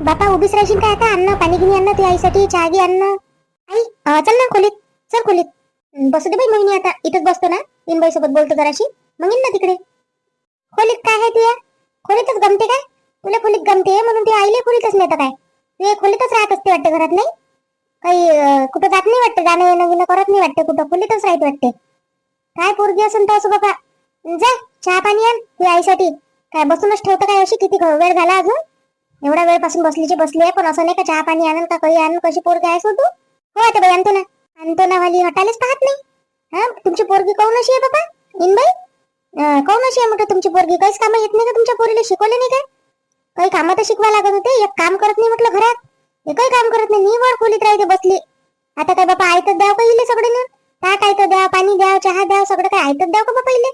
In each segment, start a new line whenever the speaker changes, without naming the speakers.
बापा उभीच राहशील काय आता? अन्न पाणी गिनी अन्न तू आईसाठी चहा घे अन्न. आई अं, चल ना खोलीत चल खोलीत. बसू दे बाई मोहिनी आता. इथंच बसतो ना. इनबाई सोबत बोलतो जराशी. मग येईन ना तिकडे. खोलीत काय आहे तुया खोलीतच गमते काय? तुला खोलीत गमते म्हणून ते आईले खोलीतच नेतं काय? तू खोलीतच राहत असते वाटते घरात नाही? काही अं, कुठं जात नाही वाटतं जाणं येणं गेणं करत नाही वाटतं कुठं. खोलीतच राहत वाटते. काय पोरगी असून तर असं बाबा जा चहा पाणी आण तुझ्या आईसाठी. काय बसूनच ठेवतं काय अशी? किती वेळ झाला अजून? एवढ्या वेळपासून बसलीची बसली आहे पण असं नाही का चहा पाणी आणून का काही आणून कशी पोरगी आहेस तू हो आता बाई आणतो ना आणतो ना वाली हटायलाच पाहत नाही. हा तुमची पोरगी काऊन अशी आहे बाबा? इनबाई? अं, अशी आहे म्हटलं तुमची पोरगी? काहीच कामं येत नाही का तुमच्या पोरीला? शिकवले नाही काय? काही कामं तर शिकवा लागत होते. एक काम करत नाही म्हटलं घरात. एकही काम करत नाही. निवड खोलीत राहते बसली. आता काय बाबा आयतच द्याव का इले सगळे नेऊन? ताट आयत द्या पाणी द्या चहा द्या सगळं काय आयतच द्याव का बाबा इले?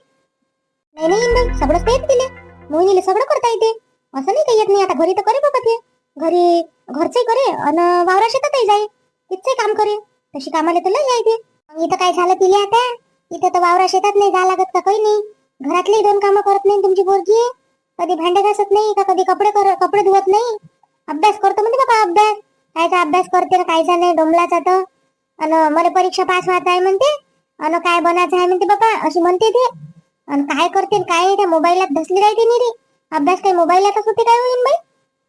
नाही नाही सगळं सगळंच दिले मोहिनीला सगळं करता येते. असं नाही काही येत नाही. आता घरी तर करे बाबा ते. घरी घरचंही करे अन वावरा शेतातही जाई. तिथचे काम करे. तशी कामाला तर लई मग इथं काय झालं तिले आता? इथं तर वावरा शेतात नाही जा लागत का काही नाही. घरातली दोन कामं करत नाही तुमची पोरगी. कधी भांडे घासत नाही का? कधी कपडे कर कपडे धुवत नाही. अभ्यास करतो म्हणते बाबा अभ्यास. कायचा अभ्यास करते ना कायचा नाही? डोमलाचा तर. अन मला परीक्षा पास व्हायचं आहे म्हणते. अन काय बनायचं आहे म्हणते बाबा? अशी म्हणते ते. आणि काय करते काय त्या मोबाईलात धसली राहते नी रे अभ्यास काही मोबाईलातच होते काय होईल बाई?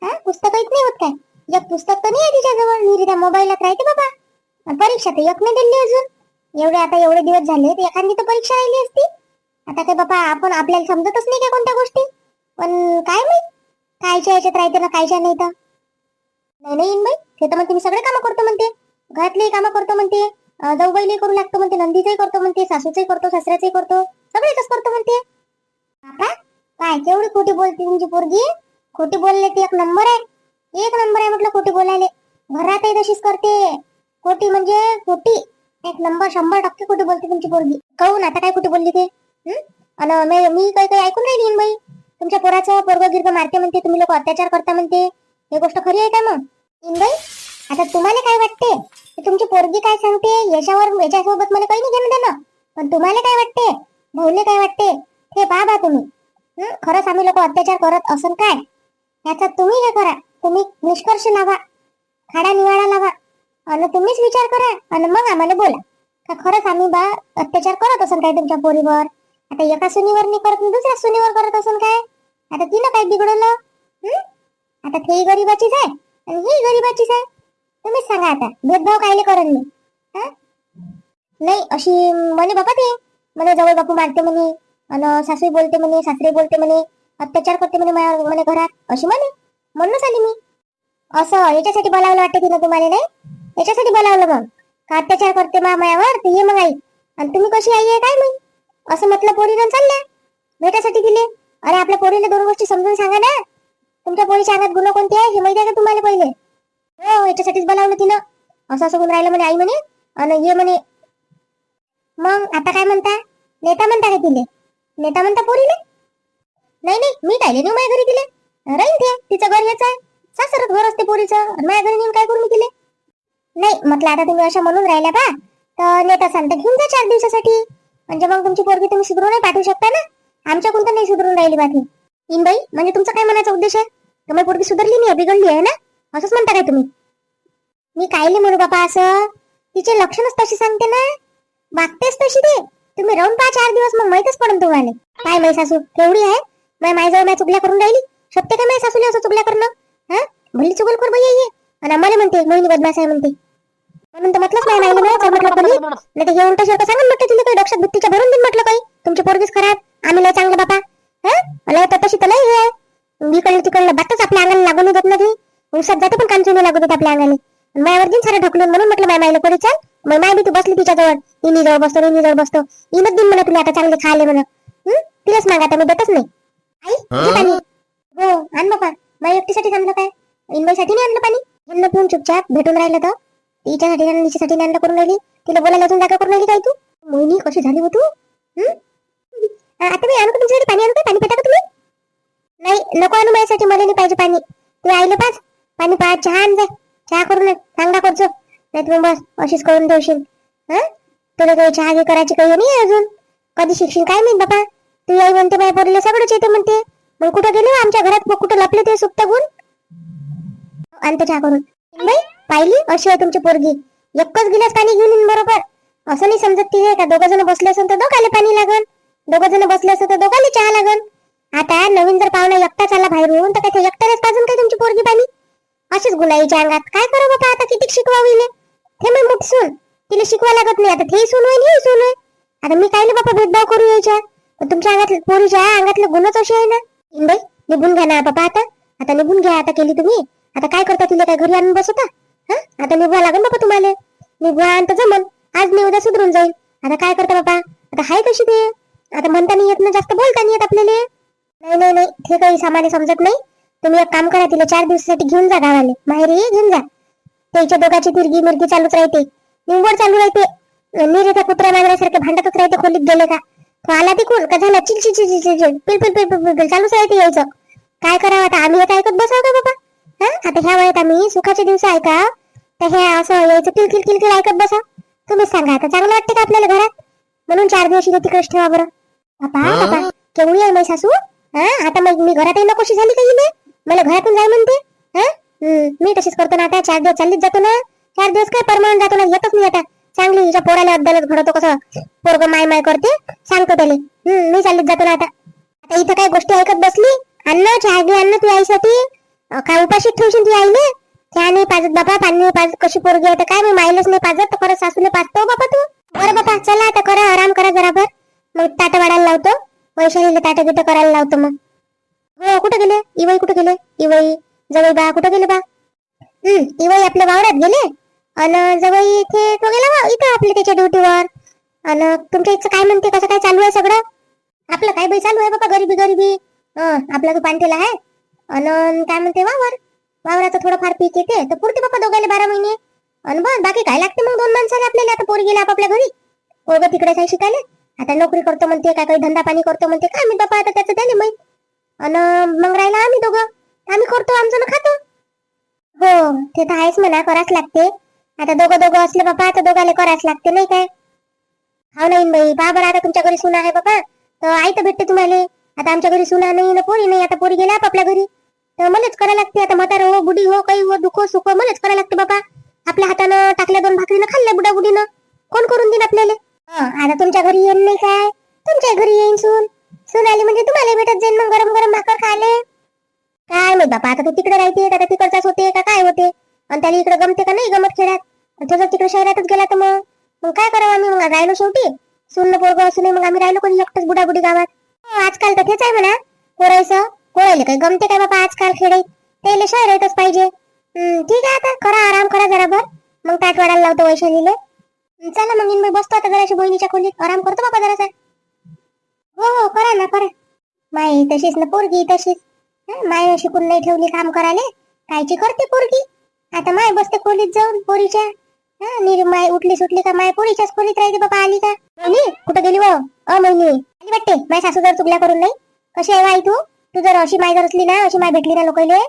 हा? पुस्तक नाही होत काय? एक पुस्तक तर नाही आहे तिच्याजवळ. निरी मोबाईलात राहते बाबा. परीक्षा तर एक नाही दिली अजून. एवढे आता एवढे दिवस झाले तर एखादी तर परीक्षा राहिली असती. आता काय बाबा आपण आपल्याला समजतच नाही का कोणत्या गोष्टी? पण काय माहीत कायच्या याच्यात राहते ना कायच्या नाही तर? नाही नाही बाई. ते तर म्हणते मी सगळे कामं करतो म्हणते. घरातलेही कामं करतो म्हणते. अं, करू लागतो म्हणते. नंदीचंही करतो म्हणते. सासूचंही करतो सासऱ्याचंही करतो. सगळेच करतो म्हणते. काय केवढी खोटी बोलते तुमची पोरगी? खोटी बोलले ती एक नंबर आहे. एक नंबर आहे म्हटलं खोटी बोलायले. घरातही तशीच करते. खोटी म्हणजे खोटी. एक नंबर शंभर टक्के खोटी बोलते तुमची पोरगी. कहून आता काय खोटी बोलली ते? अन मी मी काही काही ऐकून राहिली बाई. तुमच्या पोराचं पोरग गिरग मारते म्हणते तुम्ही लोक अत्याचार करता म्हणते. हे गोष्ट खरी आहे का मग? इनबाई आता तुम्हाला काय वाटते? तुमची पोरगी काय सांगते? याच्यावर याच्यासोबत मला काही नाही घेणं देणं पण तुम्हाला काय वाटते? भाऊले काय वाटते? हे पहा बा तुम्ही. खरंच आम्ही लोक अत्याचार करत असन काय? याचा तुम्ही हे करा. तुम्ही निष्कर्ष लावा खाडा निवाडा लावा आणि तुम्हीच विचार करा. आणि मग आम्हाला बोला. का खरंच आम्ही बा अत्याचार करत असन काय तुमच्या पोरीवर? आता एका सुनीवर नाही करत दुसऱ्या सुनीवर करत असन काय? आता तिनं काय बिघडवलं? आता ते गरीबाचीच आहे. आणि ही गरीबाचीच आहे. तुम्हीच सांगा आता. भेदभाव कायले करण मी? नाही अशी म्हणे बाबा ते. मला जवळ बापू मारते म्हणे. आणि सासू बोलते म्हणे सासरे बोलते म्हणे अत्याचार करते म्हणे माया- म्हणे घरात. अशी म्हणे. म्हणूनच आली मी. असं याच्यासाठी बोलावलं वाटतं तिनं तुम्हाला नाही? याच्यासाठी बोलावलं मग. का अत्याचार करते मा मायावर? ये मग आई. आणि तुम्ही कशी आई आहे काय मी असं म्हटलं पोरीनं चालल्या. भेटासाठी दिले. अरे आपल्या पोरीला दोन गोष्टी समजून सांगा ना. तुमच्या पोरीच्या अंगात गुन्हा कोणते आहे हे माहिती आहे का तुम्हाला पहिले? हो याच्यासाठीच बोलावलं तिनं. असं असं कोण राहिलं म्हणे आई म्हणे. आणि ये म्हणे. मग आता काय म्हणता? नेता म्हणता काय तिले? नेता म्हणता पोरीले? नाही नाही मी कायले नेऊ माझ्या घरी दिले. राहीन ते तिचं घर याचं आहे. सासरच घर असते पोरीचं. माझ्या घरी नेऊन काय करू मी तिले? नाही म्हटलं आता तुम्ही अशा म्हणून राहिल्या का तर नेता सांगता घेऊन जा चार दिवसासाठी. म्हणजे मग तुमची पोरगी तुम्ही सुधरून नाही पाठवू शकता ना? आमच्या कोणतं नाही सुधरून राहिली बाकी इनबाई म्हणजे तुमचा काय म्हणायचा उद्देश आहे? तुम्ही पोरगी सुधरली नाही बिघडली आहे ना? असंच म्हणता काय तुम्ही? मी कायले म्हणू बापा असं? तिचे लक्षणच तशी सांगते ना? वागतेच तशी ते. तुम्ही राहून पहा चार दिवस मग माहितच पडून तुम्हाला. काय माई सासू केवढी आहे? माय मायजवळ माय चुकल्या करून राहिली? शक्य काय माय सासूला असं चुकल्या करणं? हा? भल्ली चुकल कर बाई आहे आणि आम्हाला म्हणते मोहिनी बदमाश आहे म्हणते. म्हणून तर म्हटलंच नाही मायला नाही म्हटलं कोणी नाही तर हे उलट शेवट सांगा म्हटलं तिला काही लक्षात बुद्धीच्या भरून देईन म्हटलं काही. तुमची पोरगीच खराब आम्ही लय चांगलं बापा. हा? लय तर तशी तर लय हे आहे. इकडलं तिकडलं बातच आपल्या अंगाला लागून होत नाही. उसात जाते पण कामचुनी लागत देत आपल्या अंगाने मायावर दिन सारं ढकलून म्हणून म्हटलं माय मायला कोणी चाल? मग बी तू बसली तिच्याजवळ. इनी जवळ बसतो इनी जवळ बसतो. इनच दिन म्हणा तुला आता चांगले खाले म्हणा? तिलाच मागा आता मी देतच नाही. आई घे पाणी. हो आण बापा माझ्या एकटीसाठी आणलं काय? इनबाईसाठी नाही आणलं पाणी? यांना पिऊन चुपचाप भेटून राहिलं तर? तिच्यासाठी नाही तिच्यासाठी नाही आणलं करून राहिली? तिला बोलायला अजून जागा करून राहिली काय तू? मोहिनी कशी झाली हो तू? आता मी आणू का तुमच्यासाठी पाणी आणू का? पाणी पेटा का तुम्ही? नाही नको आणू माझ्यासाठी मला नाही पाहिजे पाणी. तू आईले पाच. पाणी पाच चहा आण जा. चहा करून. चांगला करतो नाही बस अशीच करून ठेवशील. हा? तुला काही चहा घे करायची काही नाही अजून? कधी शिकशील काय माहीत बाबा तू आई म्हणते माझ्या पोरीला सगळंच येते म्हणते. मग कुठं गेले? आमच्या घरात मग कुठं लपले ते सुप्त गुण? आणतो चहा करून. बाई पाहिली अशी आहे तुमची पोरगी. एकच गिलास पाणी घेऊन येईन बरोबर. असं नाही समजत ती का दोघं जण बसले असेल तर दोघाले पाणी लागन. दोघं जण बसले असेल तर दोघाले चहा लागन. आता नवीन जर पाहुणा एकटाच आला बाहेरून तर काय ते एकट्यानेच पाजून काय तुमची पोरगी पाणी अशीच गुलाईच्या अंगात. काय करू बाबा आता? किती हे मग मग मुठसून तिला शिकवा लागत नाही. आता ते सून होईल हे सून होईल आता मी काय बाप्पा भेदभाव करू यायच्या? पण तुमच्या अंगात पोरीच्या अंगातलं गुणच असे आहे ना? बाई निघून घ्या ना बापा आता. आता निघून घ्या आता केली तुम्ही. आता काय करता तिला काय घरी आणून बसवता? हा? आता निघवा लागेल बापा तुम्हाला. निघवा तर जमन. आज मी उद्या सुधरून जाईल आता काय करता बापा? आता हाय कशी ते? आता म्हणता नाही येत ना जास्त बोलता नाही येत आपल्याला. नाही नाही नाही. ते काही सामान्य समजत नाही. तुम्ही एक काम करा तिला चार दिवसासाठी घेऊन जा गावाले. माहेरी घेऊन जा. त्याच्या दोघांची तिरगी मिरगी चालूच राहते. निवड चालू राहते. निरे त्या कुत्र्या मांजरासारखे भांडतच राहते खोलीत गेले का? तो आला तिकून का झाला? चिल चिल चिल चालूच राहते यायचं. काय करावं आता? आम्ही आता ऐकत बसाव का बाबा? हा? आता ह्या वयात आम्ही सुखाचे दिवस ऐका तर हे असं यायचं किल किल किल किल ऐकत बसा तुम्हीच सांगा आता चांगलं वाटतं का आपल्याला घरात? म्हणून चार दिवस इथे तिकडेच ठेवा बरं. बापा बापा केवढी आहे माझी सासू? हा? आता मग मी घरात येणं कशी झाली काही नाही मला घरातून जाय म्हणते. हा? मी तशीच करतो ना आता चार दिवस चाललीच जातो ना. चार दिवस काय परमानंट जातो ना येतच नाही आता. चांगली हिच्या पोराला अद्दलच घडवतो कसं. पोरग माय माय करते सांगतो त्याला. हम्म मी चाललीच जातो ना आता. आता इथं काय गोष्टी ऐकत बसली अन्न चहा घे अन्न तू आईसाठी. काय उपाशी ठेवशील ती आईने चहा नाही पाजत बाबा पाणी नाही पाजत कशी पोरगी आहे तर काय मी मायलाच नाही पाजत तर खरं सासूने पाजतो बाबा तू. बरं बाबा चला आता करा आराम करा जराभर. मग ताट वाढायला लावतो. वैशालीला ताट गिट करायला लावतो मग. हो कुठे गेले? इवाई कुठे गेले? इवई. जवळ बा कुठं गेले बा? हम्म इवाई आपल्या वावरात गेले. अन जवळ इथे तो गेला बा इथं आपल्या त्याच्या ड्युटीवर. अन तुमच्या इथं काय म्हणते कसं काय चालू आहे सगळं? आपलं काय बाई चालू आहे बाबा गरिबी गरिबी. आपला तो पाणतेला आहे. अन काय म्हणते वावर. वावराचं थोडंफार पीक येते. तर पुरते बाबा दोघायला बारा महिने. अन बस बाकी काय लागते मग दोन माणसाला आपल्याला? आता पोरी गेला आपापल्या घरी. पोरग तिकडे काय शिकायला. आता नोकरी करतो म्हणते काय काही धंदा पाणी करतो म्हणते. काय मी बाबा आता त्याचं त्याने माहीत. अन मग राहिला आम्ही दोघं. आम्ही करतो आमचं ना खातो. हो ते तर आहेच म्हणा करावंच लागते. आता दोघं दोघं असले बाबा आता दोघाले करावंच लागते नाही काय? हो नाही बाई बा बरं आता तुमच्या घरी सुना आहे बाबा. तर आई तर भेटते तुम्हाला. आता आमच्या घरी सुना नाही ना पोरी नाही आता पोरी गेल्या आपापल्या घरी. तर मलाच करायला लागते. आता म्हातार हो बुडी हो काही हो दुखो सुखो मलाच करायला लागते बाबा. आपल्या हातानं टाकल्या दोन भाकरीनं खाल्ल्या बुडा बुडीनं कोण करून देईन आपल्याला? आता तुमच्या घरी येईन नाही काय? तुमच्या घरी येईन सून. सून आली म्हणजे तुम्हाला भेटत जाईन मग गरम गरम भाकर खाले काय माहीत बापा आता तो तिकडे राहते आता तिकडचाच होते का काय होते? आणि त्याला इकडे गमते का नाही गमत खेळात? आणि तो जर तिकडे शहरातच गेला तर मग? मग काय करावं आम्ही? मग राहिलो शेवटी? सुन्न पोरग असू नये मग आम्ही राहिलो कोणी एकटंच बुडाबुडी गावात? हो, आजकाल तर तेच आहे म्हणा. पोरायचं कोरायले काही गमते काय बाबा आजकाल खेडे? त्याला शहर येतच पाहिजे. ठीक आहे आता. करा आराम करा जरा भर. मग ताट वाढायला लावतो वैशालीले. चला मग मी बसतो आता जराशी बहिणीच्या खोलीत. आराम करतो बाबा जरासा. हो हो करा ना करा. माई तशीच ना पोरगी तशीच. माय शिकून नाही ठेवली काम करायला. कायची करते पोरगी? आता माय बसते खोलीत जाऊन पोरीच्या. निर माय उठली सुटली का माय पोरीच्याच खोलीत राहते बाबा आली का? कुठं गेली वा? अ महिनी. आली वाटते? माय सासू जर चुकल्या करून नाही. कशी आहे बाई तू? तू जर अशी माय जर असली ना अशी माय भेटली ना लोकांले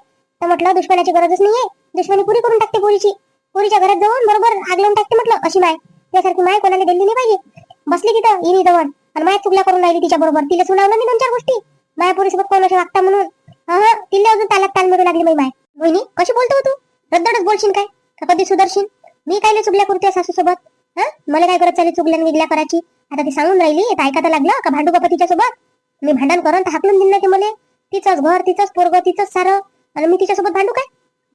तर म्हटलं दुश्मनाची गरजच नाहीये. दुश्मनी पुरी करून टाकते पोरीची. पोरीच्या घरात जाऊन बरोबर आग लावून टाकते म्हटलं अशी माय. त्यासारखी माय कोणाला दिली नाही पाहिजे. बसली तिथं इनी जवळ. आणि माय चुकल्या करून राहिली तिच्या बरोबर. तिला सुनावलं मी दोन चार गोष्टी. माया पोरीसोबत कोण असे वागता म्हणून. हा तिला अजून तालात ताल मिळू लागली बाई माय मोहिनी कशी बोलतो हो तू? रद्दडच बोलशील काय? का कधी सुधरशील? मी काय चुकल्या करते सासू सोबत हा? मला काय करत चालली चुकल्या विगल्या करायची? आता ती सांगून राहिली आता ऐकायला लागलं? का भांडू बाबा तिच्यासोबत मी भांडण करून तर हाकलून दिलं ते मला. तिचंच घर तिचंच पोरग तिचंच सारं. आणि मी तिच्यासोबत भांडू काय?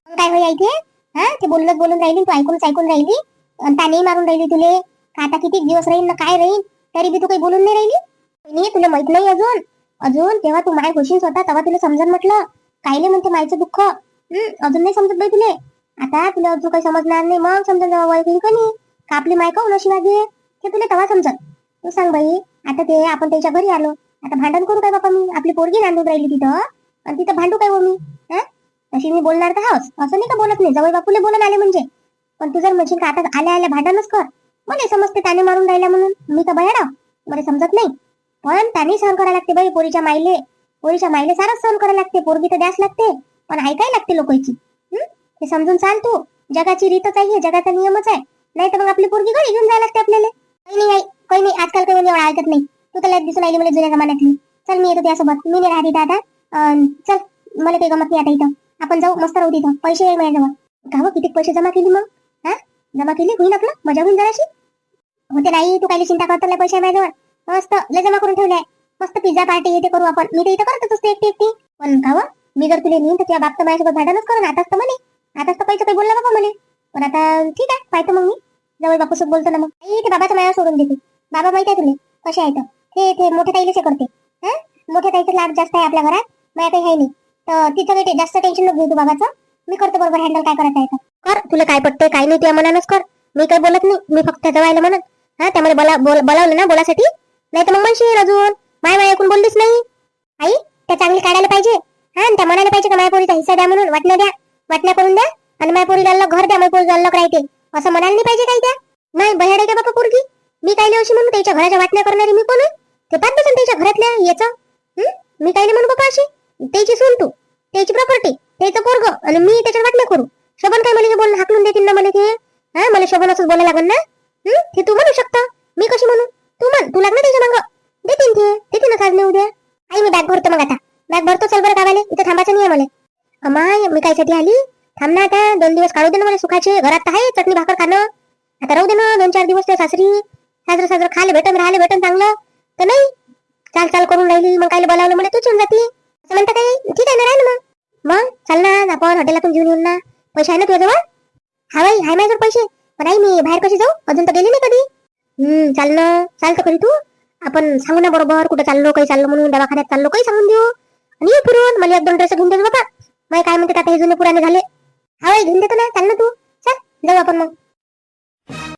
मग काय होई ते हा? ते बोलूनच बोलून राहिली तू ऐकूनच ऐकून राहिली. आणि ताने मारून राहिली तुले. आता किती दिवस राहील ना काय राहील तरी बी तू काही बोलून नाही राहिली? तुला माहीत नाही अजून. अजून तेव्हा तू माय होशील स्वतः तेव्हा तुला समजून म्हटलं. कायले म्हणते मायचं दुःख? हम्म अजून नाही समजत बाई तुले. आता तुला अजून काही समजणार नाही मग समजून जेव्हा वय होईल कणी का आपली माय काऊन अशी वागे ते तुला तेव्हा समजत तू सांग बाई आता ते आपण त्याच्या घरी आलो. आता भांडण करू काय बापा मी? आपली पोरगी नांदून राहिली तिथं. आणि तिथं भांडू काय हो मी? हा? तशी मी बोलणार तर हाच असं नाही का बोलत नाही? जवळ बापूले बोलून आले म्हणजे. पण तू जर म्हणशील का आता आल्या आल्या भांडणच कर. मला समजते त्याने मारून राहिला म्हणून. मी तर बयाडा मला समजत नाही. पण त्यांनी सहन करायला लागते बाई पोरीच्या माईले. पोरीच्या माईले सारच सहन करायला लागते. पोरगी तर द्यास लागते. पण ऐकाय लागते लोकांची. हे? समजून चाल तू. जगाची रीतच आहे जगाचा नियमच आहे. नाही तर मग आपली पोरगी घरी घेऊन जायला लागते आपल्याला. काही नाही काही नाही. आजकाल काही एवढा ऐकत नाही. तू त्याला दिसून आली मला जुन्या जमान्यातली. चल मी येतो त्यासोबत. मी नाही राहते दादा चल मला काही गमत नाही आता इथं. आपण जाऊ मस्त राहू तिथं. पैसे आहे माझ्याजवळ. गाव किती पैसे जमा केली मग? हा? जमा केली? होईल आपलं? मजा होईल जराशी? होते नाही तू काही चिंता करतो पैसे माझ्याजवळ. मस्त लय जमा करून ठेवले मस्त पिझ्झा पार्टी हे ते करू आपण. मी तर इथं करतच असते एकटी एकटी. पण का मी जर तुला नेईन तर तुझ्या बाप तर माझ्यासोबत भांडणच करून आताच तर म्हणे. आताच तर पैसे काही बोलला बाबा म्हणे. पण आता ठीक आहे पाहतो मग मी. जवळ बापूसोबत बोलतो ना मग. आई ते बाबाचं माया सोडून देते. बाबा माहिती आहे तुले कसे आहेत? हे ते मोठ्या ताईलेच करते. हा? मोठ्या ताईचं लाभ जास्त आहे आपल्या घरात. माझ्या काही आहे नाही. तर तिचं काही जास्त टेन्शन नको घेऊ तू बाबाचं. मी करतो बरोबर हँडल काय करायचं आहे तर. कर तुला काय पटते काय नाही तुझ्या मनानच कर. मी काही बोलत नाही. मी फक्त जवायला म्हणत हा? त्यामुळे बोला बोलावलं ना बोलासाठी. नाही तर मग म्हणशील अजून माय माय ऐकून बोललीच नाही. आई त्या चांगली काढायला पाहिजे. हा त्या म्हणायला पाहिजे का मायापोरीचा हिस्सा द्या म्हणून? वाटण्या द्या. वाटण्या करून द्या. आणि मायापोरीला अलग घर द्या मायापोरीला अलग राहते असं म्हणायला नाही पाहिजे काही त्या. नाही बहेड आहे का बापा पोरगी? मी काय अशी म्हणून त्याच्या घराच्या वाटण्या करणारी मी कोण ते पाहत बसून त्याच्या घरातल्या याचं. मी काय नाही म्हणू बापा अशी? त्याची सून तू. त्याची प्रॉपर्टी त्याचं पोरग. आणि मी त्याच्यात वाटण्या करू. शोभन काय मला बोलून हाकलून देतील ना मला ते हा मला शोभन असंच बोलायला लागेल ना? हम्म ते तू म्हणू शकता. मी कशी म्हणू? तू म्हण तू लागणार त्याच्या मागं. देतील ते देतील ना आज नाही उद्या. आई मी बॅग भरतो मग आता. बॅग भरतो चल बरं गावाले इथं थांबायचं नाही आहे मला अमाय मी कायसाठी आली? थांब ना आता दोन दिवस काढू दे ना मला सुखाचे. घरात आहे चटणी भाकर खाणं. आता राहू दे ना दोन चार दिवस त्या सासरी. साजरं साजरं खायला भेटन राहायला भेटन चांगलं. तर नाही चाल चाल करून राहिली. मग कायला बोलावलं म्हणे तूच येऊन जाते. असं म्हणता काही? ठीक आहे ना राहिलं मग. मग चाल ना आपण हॉटेलातून घेऊन येऊन ना. पैसे आहे ना तुझ्याजवळ? हा बाई हाय माझ्याजवळ पैसे. पण आई मी बाहेर कशी जाऊ? अजून तर गेली नाही कधी. हम्म चाल ना चाल तर तू. आपण सांगू ना बरोबर कुठे चाललो काही चाललो म्हणून दवाखान्यात चाललो काही सांगून देऊ. आणि ये फिरून मला एक दोन ड्रेस घेऊन देतो बाबा मग काय म्हणते आता हे जुने पुराने झाले. हा घेऊन देतो ना. चाल ना तू. चल जाऊ आपण मग.